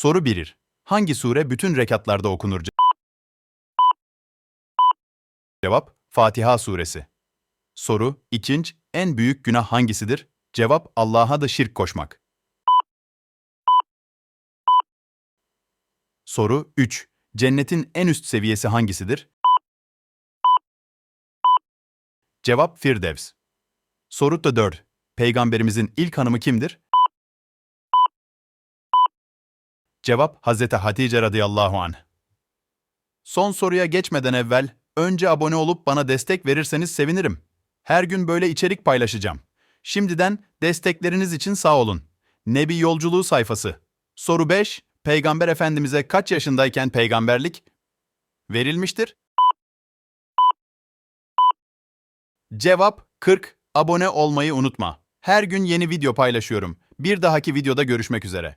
Soru 1. Hangi sure bütün rekatlarda okunur? Cevap, Fatiha suresi. Soru 2. En büyük günah hangisidir? Cevap, Allah'a da şirk koşmak. Soru 3. Cennetin en üst seviyesi hangisidir? Cevap Firdevs. Soru da 4. Peygamberimizin ilk hanımı kimdir? Cevap Hazreti Hatice radıyallahu anh. Son soruya geçmeden evvel önce abone olup bana destek verirseniz sevinirim. Her gün böyle içerik paylaşacağım. Şimdiden destekleriniz için sağ olun. Nebi Yolculuğu sayfası. Soru 5. Peygamber Efendimiz'e kaç yaşındayken peygamberlik verilmiştir? Cevap 40. Abone olmayı unutma. Her gün yeni video paylaşıyorum. Bir dahaki videoda görüşmek üzere.